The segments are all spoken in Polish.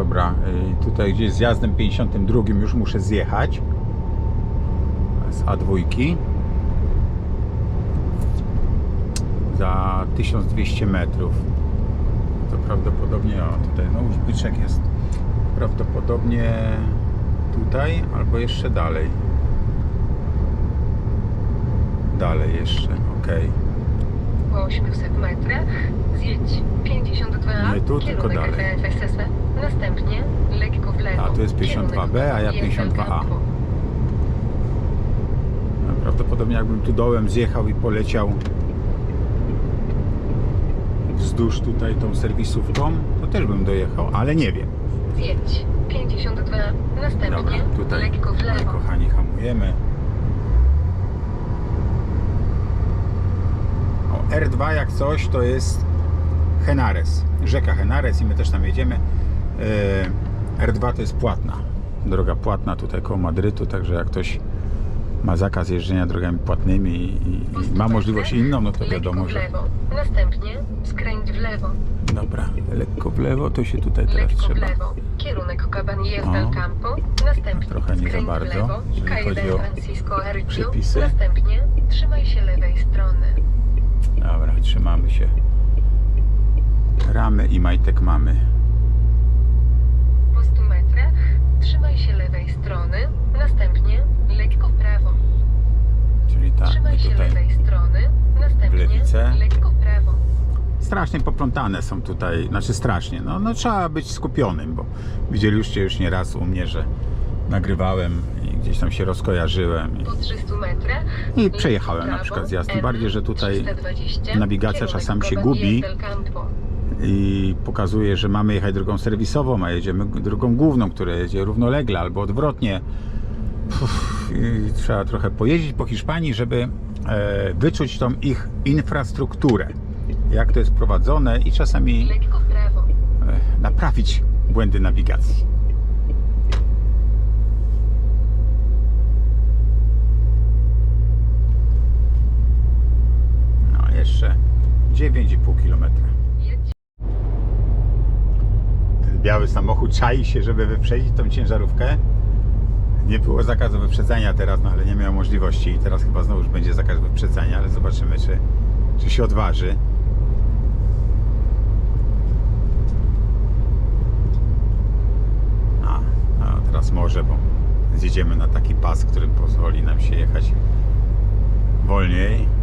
Dobra, y, tutaj gdzieś zjazdem 52 już muszę zjechać. Z A2. Za 1200 metrów. To prawdopodobnie, o tutaj no już byczek jest prawdopodobnie tutaj albo jeszcze dalej. Dalej jeszcze, okej. Po 800 metrach zjedź 52 Nie tu, tylko kierunek dalej. FSS, następnie lekko w lewo. A, tu jest 52B, a ja kierunek 52A. Campo. No, Prawdopodobnie jakbym tu dołem zjechał i poleciał wzdłuż tutaj tą serwisówką, to też bym dojechał, ale nie wiem. Zjedź 52, następnie Dobra, tutaj lekko w lewo. kochani hamujemy. O, R2 jak coś to jest Henares, rzeka Henares i my też tam jedziemy. E, R2 to jest płatna, droga płatna tutaj koło Madrytu, także jak ktoś ma zakaz jeżdżenia drogami płatnymi i, i, ma możliwość inną, no to wiadomo, że... lewo, następnie skręć w lewo. Dobra, lekko w lewo to się tutaj teraz Lekko w trzeba... lewo, kierunek Cabanillas del Campo, następnie Trochę nie za bardzo, w lewo, jeżeli chodzi o przepisy. następnie trzymaj się lewej strony. Dobra, trzymamy się. Ramy i majtek mamy. Po 100 metrach trzymaj się lewej strony, następnie lekko w prawo. Czyli tak, trzymaj się tutaj lewej strony, następnie w lewicę. lekko w prawo. strasznie poplątane są tutaj, znaczy strasznie, no, no trzeba być skupionym, bo widzieliście już nieraz u mnie, że nagrywałem gdzieś tam się rozkojarzyłem i, Po 300 metrach i przejechałem na przykład zjazd, tym bardziej, że tutaj 320, nawigacja czasami się gubi. i pokazuje, że mamy jechać drogą serwisową, a jedziemy drogą główną, która jedzie równolegle albo odwrotnie. Trzeba trochę pojeździć po Hiszpanii, żeby e, wyczuć tą ich infrastrukturę, jak to jest prowadzone i czasami e, naprawić błędy nawigacji. No, jeszcze 9,5 km. Biały samochód czai się, żeby wyprzedzić tą ciężarówkę. Nie było zakazu wyprzedzania teraz, no ale nie miał możliwości i teraz chyba znowu już będzie zakaz wyprzedzania, ale zobaczymy, czy, czy się odważy. A, a teraz może, bo zjedziemy na taki pas, który pozwoli nam się jechać wolniej,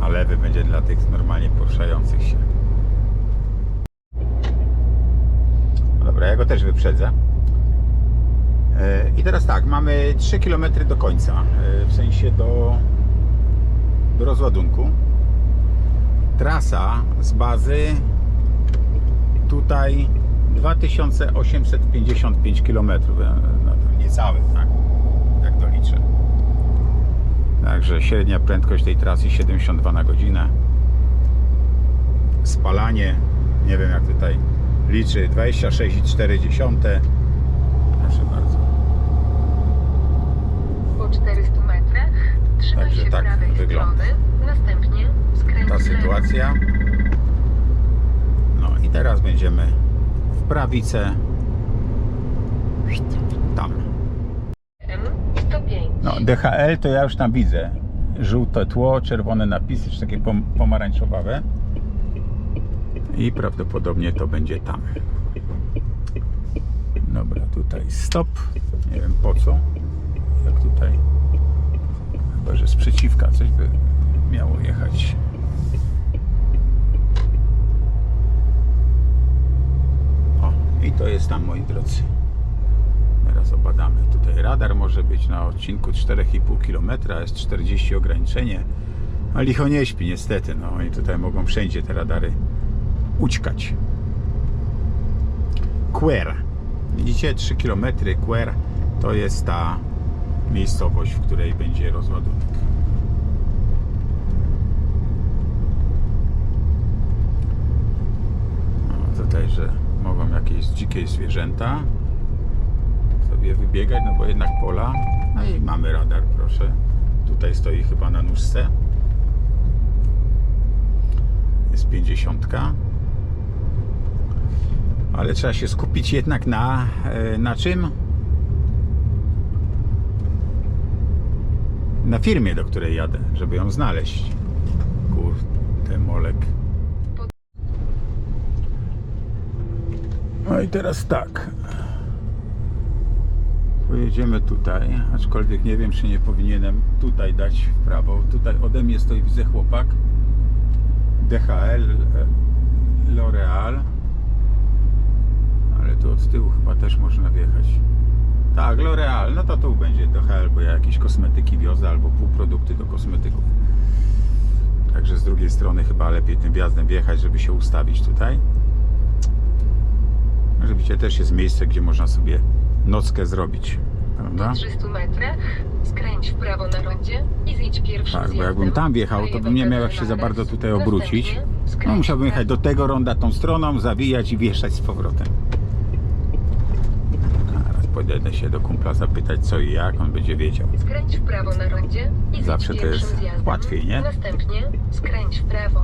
a lewy będzie dla tych normalnie poruszających się. Dobra, ja go też wyprzedzę. E, I teraz tak, mamy 3 km do końca, e, w sensie do, do rozładunku. Trasa z bazy tutaj 2855 km, no to tak? Jak to liczę. Także średnia prędkość tej trasy 72 na godzinę. Spalanie, nie wiem jak tutaj liczy, 26,4. Proszę bardzo. po 400 metrach trzymaj Także się tak prawej wygląda. strony, następnie skręć ta sytuacja. No i teraz będziemy w prawicę. Tam. M 105. No, DHL to ja już tam widzę. Żółte tło, czerwone napisy, czy takie pom- pomarańczowawe. I prawdopodobnie to będzie tam. Dobra, tutaj stop. Nie wiem po co. Jak tutaj. Chyba, że sprzeciwka coś by miało jechać. O, i to jest tam, moi drodzy. Obadamy. Tutaj radar może być na odcinku 4,5 km, jest 40 ograniczenie. A licho nie śpi niestety, no i tutaj mogą wszędzie te radary ućkać. Quer. Widzicie, 3 km Quer to jest ta miejscowość, w której będzie rozładunek. No, tutaj, że mogą jakieś dzikie zwierzęta sobie wybiegać, no bo jednak pola. No i mamy radar, proszę. Tutaj stoi chyba na nóżce. Jest 50. Ale trzeba się skupić jednak na, e, na czym? Na firmie, do której jadę, żeby ją znaleźć. Kurde, molek. No i teraz tak. Pojedziemy tutaj, aczkolwiek nie wiem, czy nie powinienem tutaj dać w prawo. Tutaj ode mnie stoi, widzę chłopak. DHL, e, L'Oreal. Ale tu od tyłu chyba też można wjechać. Tak, L'Oreal, no to tu będzie DHL, bo ja jakieś kosmetyki wiozę albo półprodukty do kosmetyków. Także z drugiej strony chyba lepiej tym wjazdem wjechać, żeby się ustawić tutaj. Widzicie, też jest miejsce, gdzie można sobie nockę zrobić. Prawda? Po 300 metrach skręć w prawo na rondzie i zjedź pierwszym Tak, bo jakbym tam wjechał, to bym nie miał jak się za bardzo tutaj obrócić. No musiałbym jechać do tego ronda tą stroną, zawijać i wjeżdżać z powrotem. Teraz podejdę się do kumpla zapytać co i jak, on będzie wiedział. Skręć w prawo na rondzie i Zawsze to jest łatwiej, nie? Następnie skręć w prawo.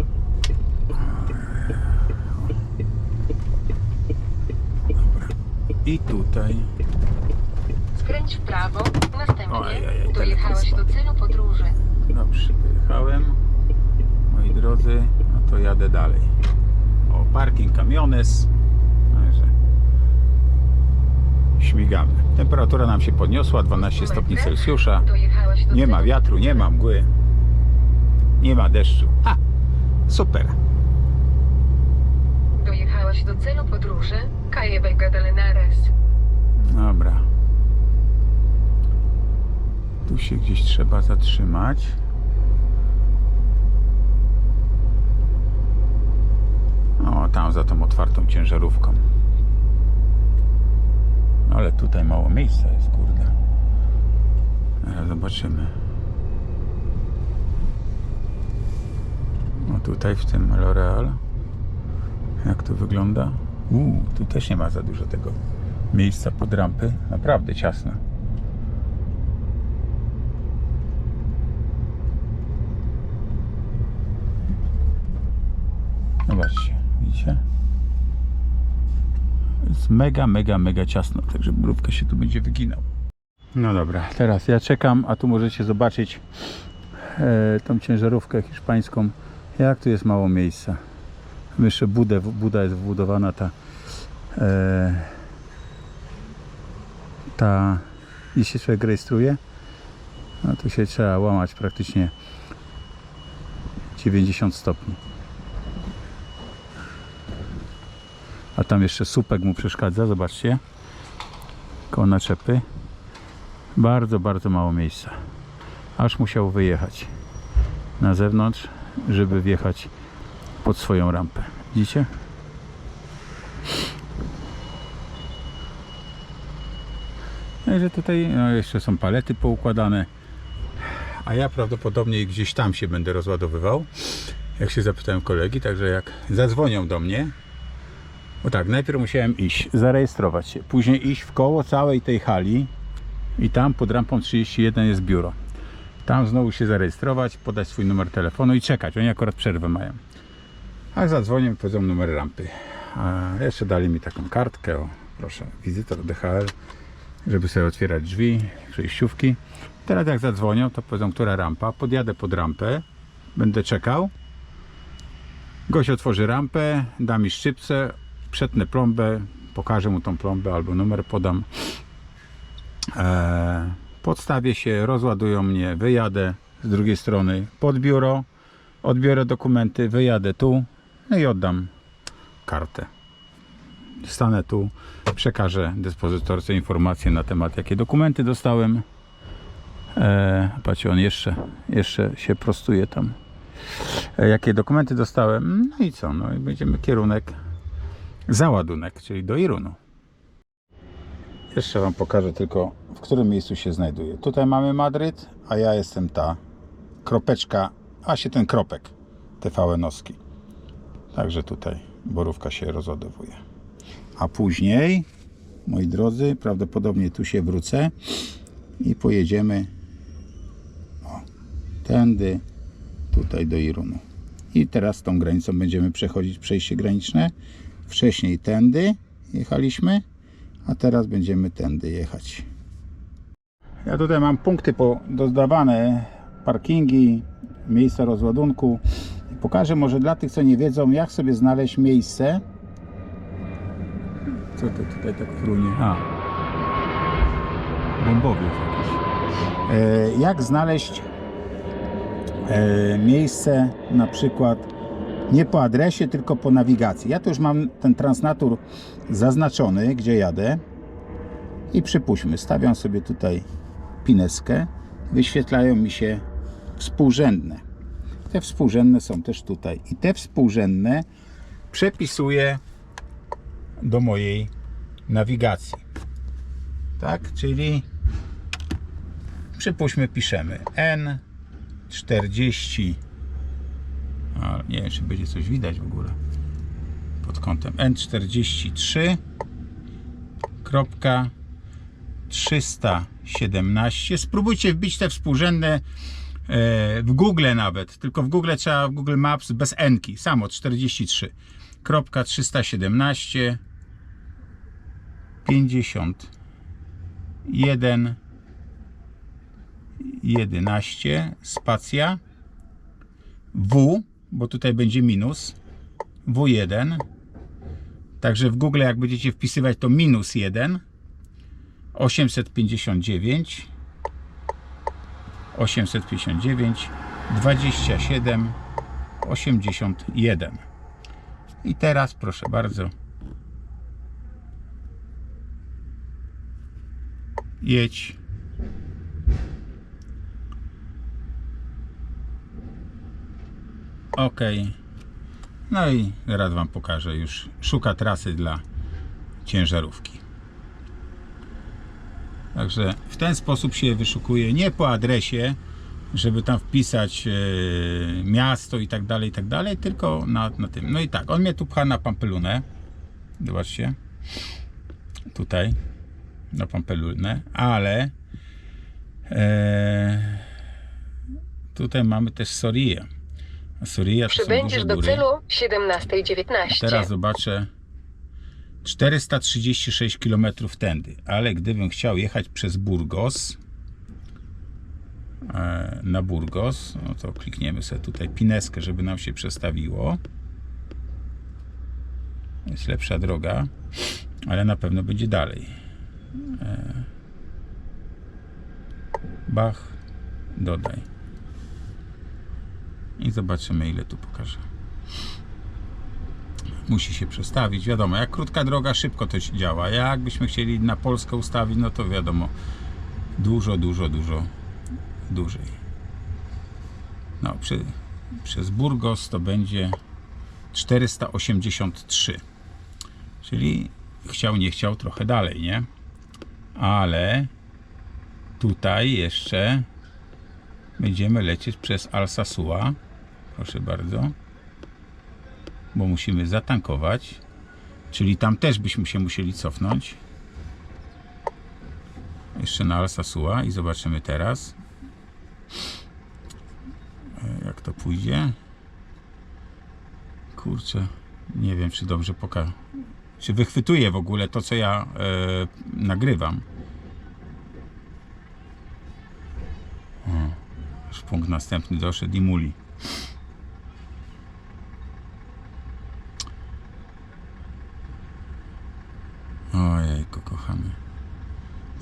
I tutaj. Skręć w prawo, następnie Ojej, dojechałeś telefon do celu podróży. Dobrze, dojechałem. Moi drodzy, no to jadę dalej. O, parking kamiones. Także śmigamy. Temperatura nam się podniosła, 12 stopni Celsjusza. Dojechałeś Nie ma wiatru, nie ma mgły. Nie ma deszczu. Ha! Super. Dojechałeś do celu podróży Calle Vega de. Dobra. Tu się gdzieś trzeba zatrzymać. O, tam za tą otwartą ciężarówką. Ale tutaj mało miejsca jest, kurde. Zobaczymy. No tutaj w tym L'Oreal. Jak to wygląda? Uuu, tu też nie ma za dużo tego miejsca pod rampy. Naprawdę ciasno. Zobaczcie, widzicie? Jest mega, mega, mega ciasno, także mrówka się tu będzie wyginał. No dobra, teraz ja czekam, a tu możecie zobaczyć e, tą ciężarówkę hiszpańską. Jak tu jest mało miejsca. Jeszcze budę, buda jest wbudowana ta e, ta jeśli człowiek rejestruje no to się trzeba łamać praktycznie 90 stopni a tam jeszcze słupek mu przeszkadza zobaczcie koło naczepy bardzo, bardzo mało miejsca aż musiał wyjechać na zewnątrz żeby wjechać pod swoją rampę widzicie? Także tutaj no, jeszcze są palety poukładane. A ja prawdopodobnie gdzieś tam się będę rozładowywał. Jak się zapytałem kolegi, także jak zadzwonią do mnie. Bo tak, najpierw musiałem iść, zarejestrować się, później iść w koło całej tej hali i tam pod rampą 31 jest biuro. Tam znowu się zarejestrować, podać swój numer telefonu i czekać. Oni akurat przerwę mają. A zadzwonię i powiedzą numer rampy. A jeszcze dali mi taką kartkę. O, proszę, wizytor DHL żeby sobie otwierać drzwi, przejściówki. Teraz jak zadzwonią, to powiedzą, która rampa. Podjadę pod rampę, będę czekał. Gość otworzy rampę, da mi szczypce, przetnę plombę, pokażę mu tą plombę albo numer podam. Eee, podstawię się, rozładują mnie, wyjadę z drugiej strony pod biuro, odbiorę dokumenty, wyjadę tu no i oddam kartę stanę tu, przekażę dyspozytorce informacje na temat, jakie dokumenty dostałem. E, patrzcie, on jeszcze, jeszcze się prostuje tam. E, jakie dokumenty dostałem. No i co? No i będziemy kierunek załadunek, czyli do Irunu. Jeszcze Wam pokażę tylko, w którym miejscu się znajduję. Tutaj mamy Madryt, a ja jestem ta kropeczka, a się ten kropek TVN-owski. Także tutaj borówka się rozładowuje. A później, moi drodzy, prawdopodobnie tu się wrócę i pojedziemy o, tędy tutaj do Irunu. I teraz tą granicą będziemy przechodzić przejście graniczne. Wcześniej tędy jechaliśmy, a teraz będziemy tędy jechać. Ja tutaj mam punkty dodawane, parkingi, miejsca rozładunku. Pokażę może dla tych, co nie wiedzą, jak sobie znaleźć miejsce. Co to tutaj tak frunie? A. Bombowiec jakiś. E, jak znaleźć e, miejsce na przykład nie po adresie, tylko po nawigacji. Ja tu już mam ten transnatur zaznaczony, gdzie jadę i przypuśćmy, stawiam sobie tutaj pineskę, wyświetlają mi się współrzędne. Te współrzędne są też tutaj i te współrzędne przepisuję do mojej nawigacji. Tak, czyli przypuśćmy piszemy N40 ale nie wiem czy będzie coś widać w ogóle. Pod kątem N43 kropka 317 spróbujcie wbić te współrzędne e, w Google nawet. Tylko w Google trzeba w Google Maps bez N-ki. Samo 43 kropka 317 51 11 spacja. W, bo tutaj będzie minus. W1 także w Google jak będziecie wpisywać to minus 1 859 859 27 81 i teraz proszę bardzo. Jedź ok no i zaraz wam pokażę już szuka trasy dla ciężarówki Także w ten sposób się wyszukuje, nie po adresie, żeby tam wpisać e, miasto i tak dalej, i tak dalej, tylko na, na tym. No i tak, on mnie tu pcha na Pampelunę. Zobaczcie. Tutaj. Na Pampelunę, ale e, tutaj mamy też Sorię. A Soria to są Przybędziesz do góry. celu 17.19. Teraz zobaczę 436 km tędy, ale gdybym chciał jechać przez Burgos e, na Burgos, no to klikniemy sobie tutaj pineskę, żeby nam się przestawiło. Jest lepsza droga, ale na pewno będzie dalej. E, Bach, dodaj. I zobaczymy ile tu pokaże musi się przestawić. Wiadomo, jak krótka droga, szybko to się działa. Jakbyśmy chcieli na Polskę ustawić, no to wiadomo, dużo, dużo, dużo dłużej. No, przy, przez Burgos to będzie 483. Czyli chciał, nie chciał, trochę dalej, nie? Ale tutaj jeszcze będziemy lecieć przez Alsasua. Proszę bardzo bo musimy zatankować, czyli tam też byśmy się musieli cofnąć. Jeszcze na Alsasua i zobaczymy teraz, e, jak to pójdzie. Kurczę, nie wiem, czy dobrze poka... Czy wychwytuję w ogóle to, co ja e, nagrywam. Punkt następny doszedł i muli.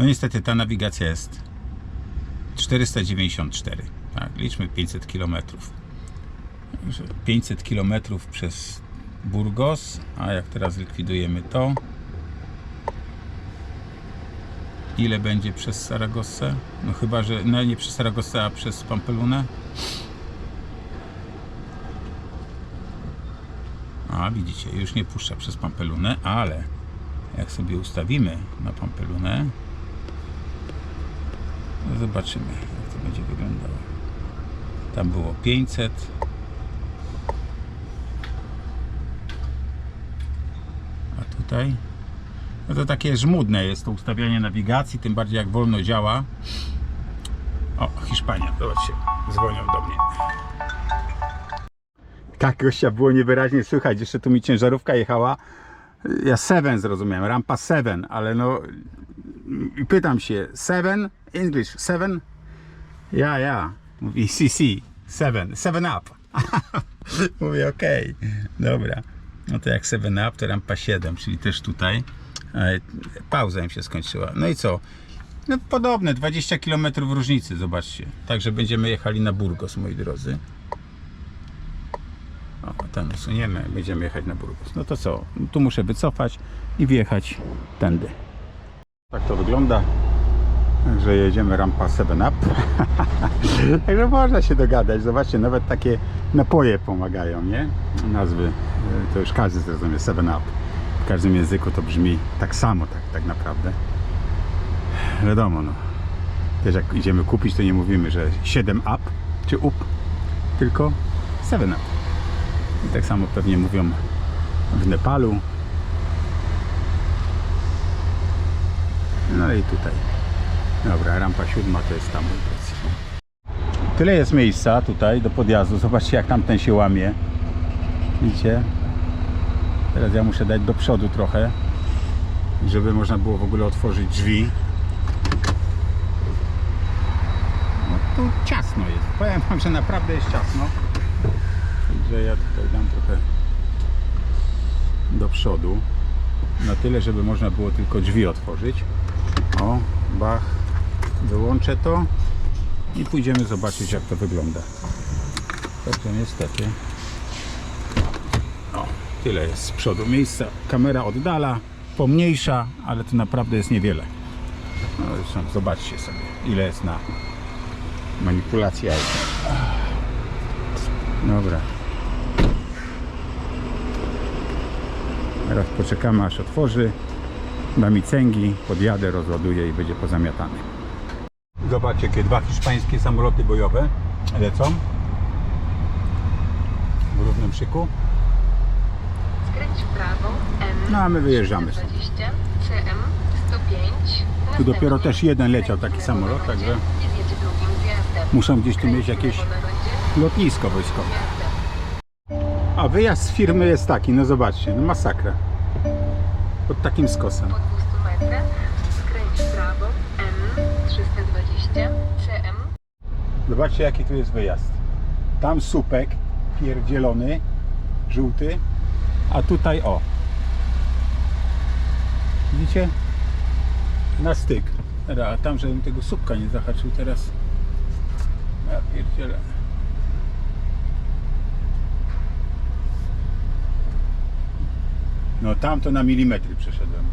No niestety ta nawigacja jest 494. Tak, liczmy 500 km. 500 km przez Burgos, a jak teraz likwidujemy to, ile będzie przez Saragossę? No chyba, że no nie przez Saragossę, a przez Pampelunę. A widzicie, już nie puszcza przez Pampelunę, ale jak sobie ustawimy na Pampelunę, no zobaczymy, jak to będzie wyglądało. Tam było 500. A tutaj? No to takie żmudne jest to ustawianie nawigacji, tym bardziej jak wolno działa. O, Hiszpania, zobaczcie, dzwonią do mnie. Tak, gościa było niewyraźnie słychać. Jeszcze tu mi ciężarówka jechała Ja 7 zrozumiałem, rampa 7, ale no pytam się, 7 English 7? Ja, ja. Mówi CC 7, 7 up. Mówię okej, dobra. No to jak 7 up to rampa 7, czyli też tutaj. E, Pauza im się skończyła. No i co? No podobne, 20 km różnicy, zobaczcie. Także będziemy jechali na Burgos, moi drodzy. O, ten usuniemy, będziemy jechać na Burgos. No to co? Tu muszę wycofać i wjechać tędy. Tak to wygląda. Także jedziemy rampa 7 Up. Także można się dogadać. Zobaczcie, nawet takie napoje pomagają, nie? Nazwy. e, To już każdy zrozumie 7 Up. W każdym języku to brzmi tak samo, tak, tak naprawdę. Wiadomo, no. Też jak idziemy kupić, to nie mówimy, że 7 up czy up, tylko 7 up. I tak samo pewnie mówią w Nepalu. No i tutaj. Dobra, rampa siódma to jest tam. Tyle jest miejsca tutaj do podjazdu. Zobaczcie jak tamten się łamie. Widzicie? Teraz ja muszę dać do przodu trochę, żeby można było w ogóle otworzyć drzwi. No tu ciasno jest. Powiem wam, że naprawdę jest ciasno. Także ja tutaj dam trochę do przodu. Na tyle, żeby można było tylko drzwi otworzyć. O, bach. Wyłączę to i pójdziemy zobaczyć jak to wygląda. Także niestety. O, tyle jest z przodu miejsca. Kamera oddala, pomniejsza, ale to naprawdę jest niewiele. No, zresztą zobaczcie sobie, ile jest na manipulacji. Dobra. Teraz poczekamy aż otworzy. Da mi cęgi, podjadę, rozładuję i będzie pozamiatany. Zobaczcie, jakie dwa hiszpańskie samoloty bojowe lecą w równym szyku. Skręć w prawo. M. No, a my wyjeżdżamy 20, CM 105. Tu dopiero też jeden leciał taki samolot, także muszą gdzieś tu mieć jakieś lotnisko wojskowe. A wyjazd z firmy jest taki, no zobaczcie, no masakra. Pod takim skosem. Po 200 metrach skręć w prawo. M 320, CM Zobaczcie jaki tu jest wyjazd. Tam słupek pierdzielony, żółty, a tutaj o. Widzicie? Na styk. A tam, żebym tego słupka nie zahaczył teraz. Ja pierdzielę. No tam to na milimetry przeszedłem.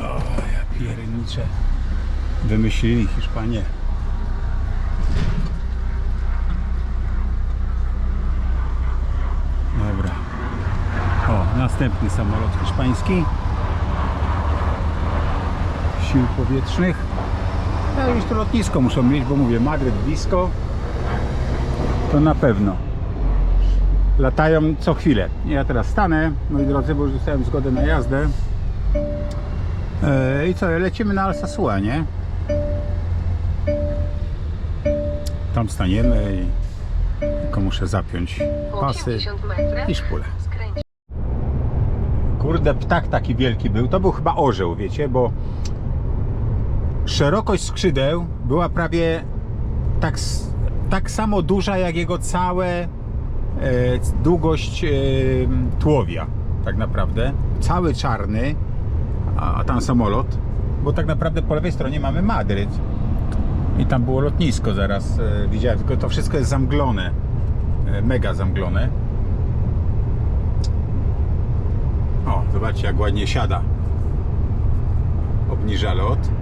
O, ja pierniczę. Wymyślili Hiszpanie. Dobra. O, następny samolot hiszpański. Sił powietrznych. No już to lotnisko muszą mieć, bo mówię, Madryt blisko. To na pewno. Latają co chwilę. Ja teraz stanę, moi drodzy, bo już dostałem zgodę na jazdę. E, I co, lecimy na Alsasua, nie? Tam staniemy i tylko muszę zapiąć pasy 80 metrach i szpulę. Kurde, ptak taki wielki był. To był chyba orzeł, wiecie, bo szerokość skrzydeł była prawie tak, tak samo duża jak jego całe długość e, tułowia, tak naprawdę. Cały czarny, a, tam samolot, bo tak naprawdę po lewej stronie mamy Madryt. I tam było lotnisko zaraz, e, widziałem, tylko to wszystko jest zamglone, e, mega zamglone. O, zobaczcie jak ładnie siada. Obniża lot.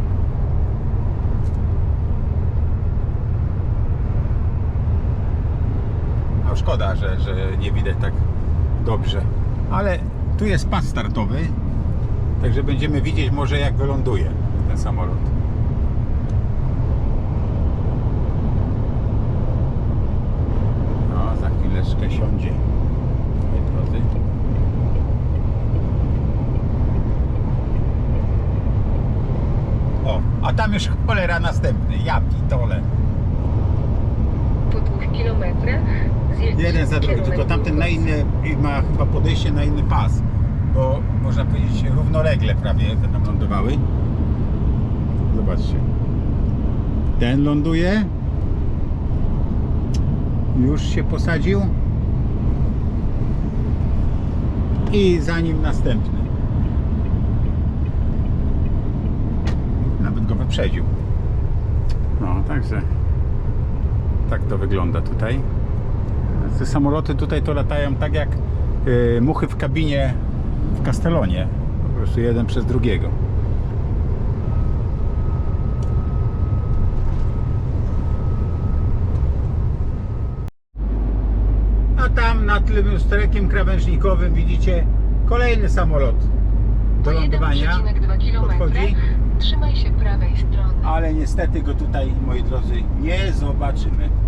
Szkoda, że, że nie widać tak dobrze. Ale tu jest pas startowy, także będziemy widzieć może jak wyląduje ten samolot. No, za chwileczkę siądzie. O, a tam już cholera następny. Ja pitole. Po 2 kilometrach zjedź. Jeden za drugi, Kierunek tylko tamten na inny i ma chyba podejście na inny pas, bo można powiedzieć równolegle prawie będą lądowały. Zobaczcie. Ten ląduje. Już się posadził. I za nim następny. Nawet go wyprzedził. No, także tak to wygląda tutaj. Te samoloty tutaj to latają tak jak y, muchy w kabinie w Castellonie. Po prostu jeden przez drugiego. A tam nad tym lusterkiem krawężnikowym widzicie kolejny samolot do lądowania. 1,2 km. Podchodzi. Trzymaj się prawej strony. ale niestety go tutaj, moi drodzy, nie zobaczymy.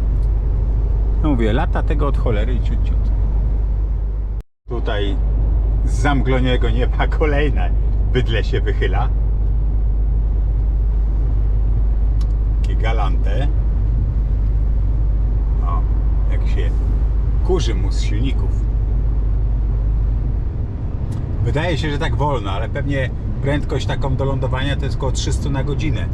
Mówię, lata tego od cholery i ciut, ciut. Tutaj z zamgloniego nieba kolejne bydle się wychyla. Takie galante. O, jak się kurzy mu z silników. Wydaje się, że tak wolno, ale pewnie prędkość taką do lądowania to jest około 300 na godzinę.